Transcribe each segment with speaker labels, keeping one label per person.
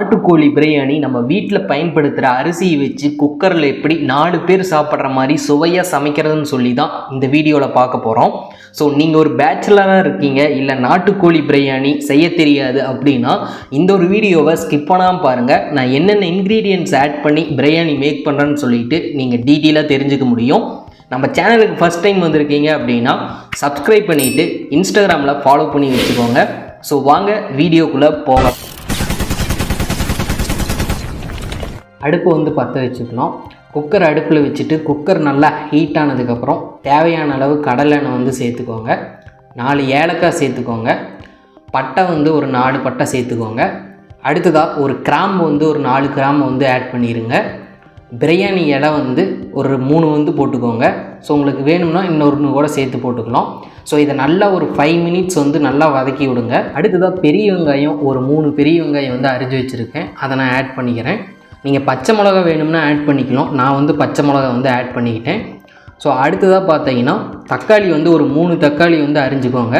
Speaker 1: நாட்டுக்கோழி பிரியாணி நம்ம வீட்டில் பயன்படுத்துகிற அரிசியை வச்சு குக்கரில் எப்படி நாலு பேர் சாப்பிட்ற மாதிரி சுவையாக சமைக்கிறதுன்னு சொல்லி தான் இந்த வீடியோவில் பார்க்க போகிறோம் ஸோ நீங்கள் ஒரு பேச்சுலராக இருக்கீங்க இல்லை நாட்டுக்கோழி பிரியாணி செய்ய தெரியாது அப்படின்னா இந்த ஒரு வீடியோவை ஸ்கிப் பண்ணாமல் பாருங்கள் நான் என்னென்ன இன்க்ரீடியன்ட்ஸ் ஆட் பண்ணி பிரியாணி மேக் பண்ணுறேன்னு சொல்லிட்டு நீங்கள் டீட்டெயிலாக தெரிஞ்சுக்க முடியும். நம்ம சேனலுக்கு ஃபஸ்ட் டைம் வந்திருக்கீங்க அப்படின்னா சப்ஸ்கிரைப் பண்ணிவிட்டு இன்ஸ்டாகிராமில் ஃபாலோ பண்ணி வச்சுக்கோங்க. ஸோ வாங்க வீடியோக்குள்ளே போகலாம். அடுப்பு வந்து பற்ற வச்சுக்கணும். குக்கர் அடுப்பில் வச்சுட்டு குக்கர் நல்லா ஹீட் ஆனதுக்கப்புறம் தேவையான அளவு கடலெண்ணெய் வந்து சேர்த்துக்கோங்க. நாலு ஏலக்காய் சேர்த்துக்கோங்க. பட்டை வந்து ஒரு நாலு பட்டை சேர்த்துக்கோங்க. அடுத்ததாக ஒரு கிராம்பு வந்து ஒரு நாலு கிராம்பு வந்து ஆட் பண்ணிடுங்க பிரியாணி இலை வந்து ஒரு மூணு வந்து போட்டுக்கோங்க. ஸோ உங்களுக்கு வேணும்னா இன்னொரு கூட சேர்த்து போட்டுக்கலாம். ஸோ இதை நல்லா ஒரு ஃபைவ் மினிட்ஸ் வந்து நல்லா வதக்கி விடுங்க. அடுத்ததாக பெரிய வெங்காயம் ஒரு மூணு பெரிய வெங்காயம் வந்து அரிஞ்சு வச்சுருக்கேன். அதை நான் ஆட் பண்ணிக்கிறேன். நீங்கள் பச்சை மிளகா வேணும்னா ஆட் பண்ணிக்கலாம். நான் வந்து பச்சை மிளகா வந்து ஆட் பண்ணிக்கிட்டேன். ஸோ அடுத்ததாக பார்த்தீங்கன்னா தக்காளி வந்து ஒரு மூணு தக்காளி வந்து அரிஞ்சுக்கோங்க.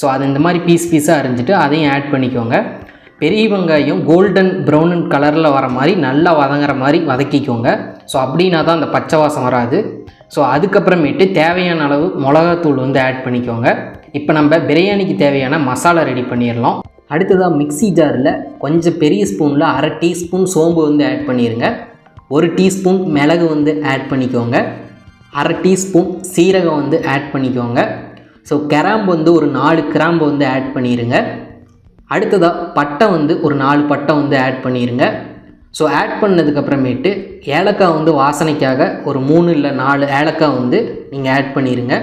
Speaker 1: ஸோ அது இந்த மாதிரி பீஸ் பீஸாக அரிஞ்சிட்டு அதையும் ஆட் பண்ணிக்கோங்க. பெரிய வெங்காயம் கோல்டன் ப்ரௌன் கலரில் வர மாதிரி நல்லா வதங்குற மாதிரி வதக்கிக்கோங்க. ஸோ அப்படின்னா தான் அந்த பச்சை வாசம் வராது. ஸோ அதுக்கப்புறமேட்டு தேவையான அளவு மிளகாத்தூள் வந்து ஆட் பண்ணிக்கோங்க. இப்போ நம்ம பிரியாணிக்கு தேவையான மசாலா ரெடி பண்ணிடலாம். அடுத்ததாக மிக்ஸி ஜாரில் கொஞ்சம் பெரிய ஸ்பூனில் அரை டீஸ்பூன் சோம்பு வந்து ஆட் பண்ணிடுங்க ஒரு டீஸ்பூன் மிளகு வந்து ஆட் பண்ணிக்கோங்க. அரை டீஸ்பூன் சீரகம் வந்து ஆட் பண்ணிக்கோங்க. ஸோ கிராம்பு வந்து ஒரு நாலு கிராம்பு வந்து ஆட் பண்ணிடுங்க அடுத்ததாக பட்டை வந்து ஒரு நாலு பட்டை வந்து ஆட் பண்ணிடுங்க ஸோ ஆட் பண்ணதுக்கப்புறமேட்டு ஏலக்காய் வந்து வாசனைக்காக ஒரு மூணு இல்லை நாலு ஏலக்காய் வந்து நீங்கள் ஆட் பண்ணிடுங்க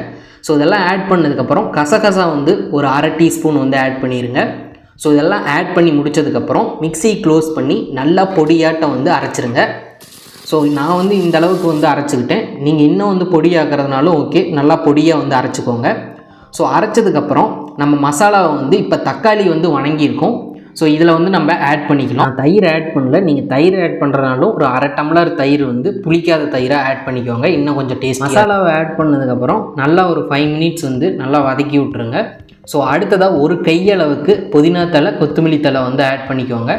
Speaker 1: ஸோ இதெல்லாம் ஆட் பண்ணதுக்கப்புறம் கசகசா வந்து ஒரு அரை டீஸ்பூன் வந்து ஆட் பண்ணிடுங்க ஸோ இதெல்லாம் ஆட் பண்ணி முடித்ததுக்கப்புறம் மிக்ஸி க்ளோஸ் பண்ணி நல்லா பொடியாட்டம் வந்து அரைச்சிருங்க. ஸோ நான் வந்து இந்த அளவுக்கு வந்து அரைச்சிக்கிட்டேன். நீங்கள் இன்னும் வந்து பொடியாக்குறதுனாலும் ஓகே நல்லா பொடியாக வந்து அரைச்சிக்கோங்க. ஸோ அரைச்சதுக்கப்புறம் நம்ம மசாலாவை வந்து இப்போ தக்காளி வந்து வணங்கியிருக்கோம். ஸோ இதில் வந்து நம்ம ஆட் பண்ணிக்கலாம். தயிர் ஆட் பண்ணல. நீங்கள் தயிர் ஆட் பண்ணுறதுனாலும் ஒரு அரை டம்ளர் தயிர் வந்து புளிக்காத தயிராக ஆட் பண்ணிக்கோங்க. இன்னும் கொஞ்சம் டேஸ்ட் மசாலாவை ஆட் பண்ணதுக்கப்புறம் நல்லா ஒரு ஃபைவ் மினிட்ஸ் வந்து நல்லா வதக்கி விட்ருங்க ஸோ அடுத்ததாக ஒரு கையளவுக்கு புதினா தலை கொத்தமல்லி தலை வந்து ஆட் பண்ணிக்கோங்க.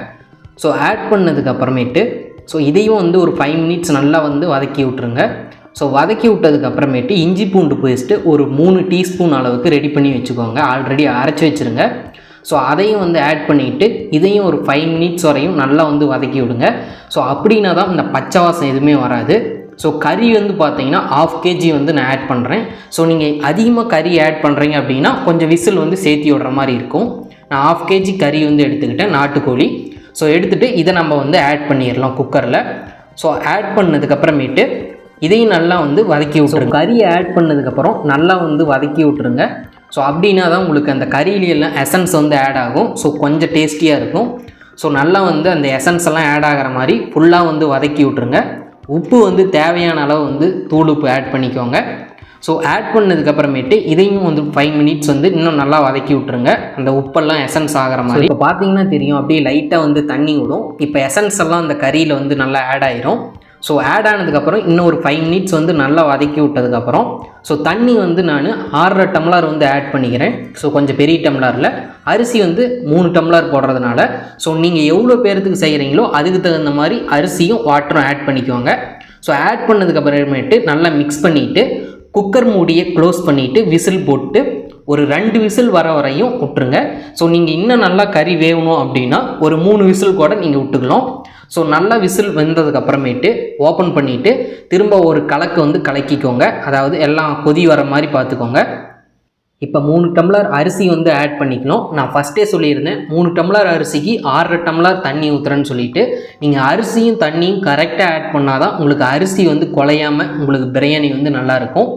Speaker 1: ஸோ ஆட் பண்ணதுக்கு அப்புறமேட்டு ஸோ இதையும் வந்து ஒரு ஃபைவ் மினிட்ஸ் நல்லா வந்து வதக்கி விட்ருங்க ஸோ வதக்கி விட்டதுக்கு அப்புறமேட்டு இஞ்சி பூண்டு பேஸ்ட்டு ஒரு மூணு டீஸ்பூன் அளவுக்கு ரெடி பண்ணி வச்சுக்கோங்க. ஆல்ரெடி அரைச்சி வச்சுருங்க. ஸோ அதையும் வந்து ஆட் பண்ணிவிட்டு இதையும் ஒரு ஃபைவ் மினிட்ஸ் வரையும் நல்லா வந்து வதக்கி விடுங்க. ஸோ அப்படின்னா தான் இந்த பச்சை வாசம் எதுவுமே வராது. ஸோ கறி வந்து பார்த்தீங்கன்னா ஆஃப் கேஜி வந்து நான் ஆட் பண்ணுறேன் ஸோ நீங்கள் அதிகமாக கறி ஆட் பண்ணுறீங்க அப்படின்னா கொஞ்சம் விசில் வந்து சேர்த்தி விடுற மாதிரி இருக்கும். நான் ஆஃப் கேஜி கறி வந்து எடுத்துக்கிட்டேன் நாட்டுக்கோழி. ஸோ எடுத்துகிட்டு இதை நம்ம வந்து ஆட் பண்ணிடலாம் குக்கரில் ஸோ ஆட் பண்ணதுக்கப்புறமேட்டு இதையும் நல்லா வந்து வதக்கி விட்ருங்க கறியை ஆட் பண்ணதுக்கப்புறம் நல்லா வந்து வதக்கி விட்ருங்க ஸோ அப்படின்னா தான் உங்களுக்கு அந்த கறியிலாம் எசன்ஸ் வந்து ஆட் ஆகும். ஸோ கொஞ்சம் டேஸ்டியாக இருக்கும். ஸோ நல்லா வந்து அந்த எசன்ஸ் எல்லாம் ஆட் ஆகிற மாதிரி ஃபுல்லாக வந்து வதக்கி விட்ருங்க உப்பு வந்து தேவையான அளவு வந்து தூள் உப்பு ஆட் பண்ணிக்கோங்க. ஸோ ஆட் பண்ணதுக்கப்புறமேட்டு இதையும் வந்து ஃபைவ் மினிட்ஸ் வந்து இன்னும் நல்லா வதக்கி விட்ருங்க அந்த உப்பெல்லாம் எசன்ஸ் ஆகிற மாதிரி. இப்போ பார்த்தீங்கன்னா தெரியும் அப்படியே லைட்டாக வந்து தண்ணி விடும். இப்போ எசன்ஸ் எல்லாம் அந்த கறியில் வந்து நல்லா ஆட் ஆயிரும். ஸோ ஆட் ஆனதுக்கப்புறம் இன்னும் ஒரு ஃபைவ் மினிட்ஸ் வந்து நல்லா வதக்கி விட்டதுக்கப்புறம் ஸோ தண்ணி வந்து நான் ஆறரை டம்ளர் வந்து ஆட் பண்ணிக்கிறேன். ஸோ கொஞ்சம் பெரிய டம்ளரில் அரிசி வந்து மூணு டம்ளர் போடுறதுனால ஸோ நீங்கள் எவ்வளோ பேர்த்துக்கு செய்கிறீங்களோ அதுக்கு தகுந்த மாதிரி அரிசியும் வாட்டரும் ஆட் பண்ணிக்குவாங்க ஸோ ஆட் பண்ணதுக்கப்புறமேட்டு நல்லா மிக்ஸ் பண்ணிவிட்டு குக்கர் மூடியை க்ளோஸ் பண்ணிவிட்டு விசில் போட்டு ஒரு ரெண்டு விசில் வர வரையும் விட்டுருங்க. ஸோ நீங்கள் இன்னும் நல்லா கறி வேகணும் அப்படின்னா ஒரு மூணு விசில் கூட நீங்கள் விட்டுக்கலாம். ஸோ நல்லா விசில் வெந்ததுக்கு அப்புறமேட்டு ஓப்பன் பண்ணிவிட்டு திரும்ப ஒரு கலக்கு வந்து கலக்கிக்கோங்க. அதாவது எல்லாம் கொதி வர மாதிரி பார்த்துக்கோங்க. இப்போ மூணு டம்ளர் அரிசி வந்து ஆட் பண்ணிக்கணும். நான் ஃபஸ்ட்டே சொல்லியிருந்தேன் மூணு டம்ளர் அரிசிக்கு ஆறரை டம்ளர் தண்ணி ஊற்றுறேன்னு சொல்லிட்டு நீங்கள் அரிசியும் தண்ணியும் கரெக்டாக ஆட் பண்ணால் தான் உங்களுக்கு அரிசி வந்து குலையாமல் உங்களுக்கு பிரியாணி வந்து நல்லாயிருக்கும்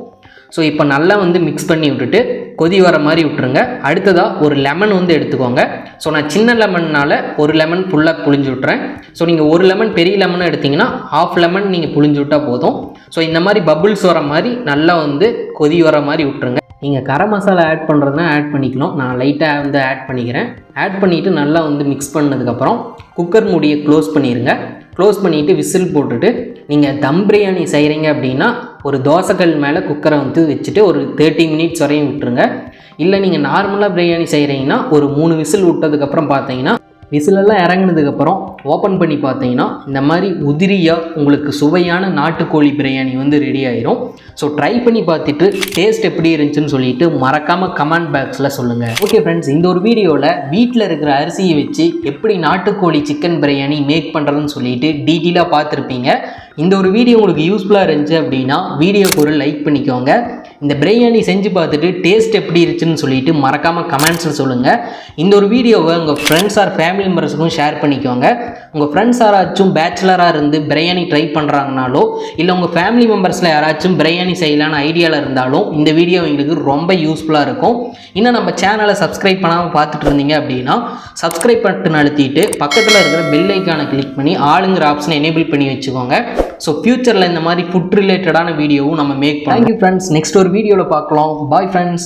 Speaker 1: ஸோ இப்போ நல்லா வந்து மிக்ஸ் பண்ணி விட்டுட்டு கொதி வர மாதிரி விட்டுருங்க. அடுத்ததாக ஒரு லெமன் வந்து எடுத்துக்கோங்க. ஸோ நான் சின்ன லெமன்னால் ஒரு லெமன் ஃபுல்லாக புழிஞ்சு விட்றேன் ஸோ நீங்கள் ஒரு லெமன் பெரிய லெமன் எடுத்திங்கன்னா ஆஃப் லெமன் நீங்கள் புழிஞ்சு விட்டால் போதும். ஸோ இந்த மாதிரி பபுள்ஸ் வர மாதிரி நல்லா வந்து கொதி வர மாதிரி விட்டுருங்க. நீங்கள் கரம் மசாலா ஆட் பண்ணுறதுனா ஆட் பண்ணிக்கலாம் நான் லைட்டாக வந்து ஆட் பண்ணிக்கிறேன். ஆட் பண்ணிவிட்டு நல்லா வந்து மிக்ஸ் பண்ணதுக்கப்புறம் குக்கர் மூடியை க்ளோஸ் பண்ணிடுங்க க்ளோஸ் பண்ணிவிட்டு விசில் போட்டுட்டு நீங்கள் தம் பிரியாணி செய்கிறீங்க அப்படின்னா ஒரு தோசைக்கல் மேலே குக்கரை வந்து வச்சுட்டு ஒரு தேர்ட்டி மினிட்ஸ் வரையும் விட்டுருங்க. இல்லை நீங்கள் நார்மலாக பிரியாணி செய்கிறீங்கன்னா ஒரு மூணு விசில் விட்டதுக்கப்புறம் பார்த்தீங்கன்னா விசிலெல்லாம் இறங்குனதுக்கப்புறம் ஓப்பன் பண்ணி பார்த்தீங்கன்னா இந்த மாதிரி உதிரியாக உங்களுக்கு சுவையான நாட்டுக்கோழி பிரியாணி வந்து ரெடி ஆயிரும். ஸோ ட்ரை பண்ணி பார்த்துட்டு டேஸ்ட் எப்படி இருந்துச்சுன்னு சொல்லிட்டு மறக்காமல் கமெண்ட் பாக்ஸில் சொல்லுங்கள் ஓகே ஃப்ரெண்ட்ஸ் இந்த ஒரு வீடியோவில் வீட்டில் இருக்கிற அரிசியை வச்சு எப்படி நாட்டுக்கோழி சிக்கன் பிரியாணி மேக் பண்ணுறதுன்னு சொல்லிட்டு டீட்டெயிலாக பார்த்துருப்பீங்க. இந்த ஒரு வீடியோ உங்களுக்கு யூஸ்ஃபுல்லாக இருந்துச்சு அப்படின்னா வீடியோக்கு ஒரு லைக் பண்ணிக்கோங்க. இந்த பிரியாணி செஞ்சு பார்த்துட்டு டேஸ்ட் எப்படி இருந்துச்சுன்னு சொல்லிட்டு மறக்காமல் கமெண்ட்ஸில் சொல்லுங்கள் இந்த ஒரு வீடியோவை உங்கள் ஃப்ரெண்ட்ஸ் ஆர் ஃபேமிலி மெம்பர்ஸுக்கும் ஷேர் பண்ணிக்கோங்க. உங்கள் ஃப்ரெண்ட்ஸ் யாராச்சும் பேச்சுலராக இருந்து பிரியாணி ட்ரை பண்ணுறாங்கனாலோ இல்லை உங்கள் ஃபேமிலி மெம்பர்ஸில் யாராச்சும் பிரியாணி செய்யலான்னு ஐடியாவில் இருந்தாலும் இந்த வீடியோ எங்களுக்கு ரொம்ப யூஸ்ஃபுல்லாக இருக்கும். இன்னும் நம்ம சேனலை சப்ஸ்கிரைப் பண்ணாமல் பார்த்துட்டு இருந்தீங்க அப்படின்னா சப்ஸ்கிரைப் பட்டன் அழுத்திட்டு பக்கத்தில் இருக்கிற பெல் ஐக்கானை கிளிக் பண்ணி ஆளுங்கிற ஆப்ஷனை எனேபிள் பண்ணி வச்சுக்கோங்க. ஸோ ஃப்யூச்சரில் இந்த மாதிரி ஃபுட் ரிலேட்டடான வீடியோவும் நம்ம மேக் பண்ணலாம் தேங்க்யூ ஃப்ரெண்ட்ஸ் நெக்ஸ்ட் ஒரு வீடியோவில் பார்க்கலாம். Bye friends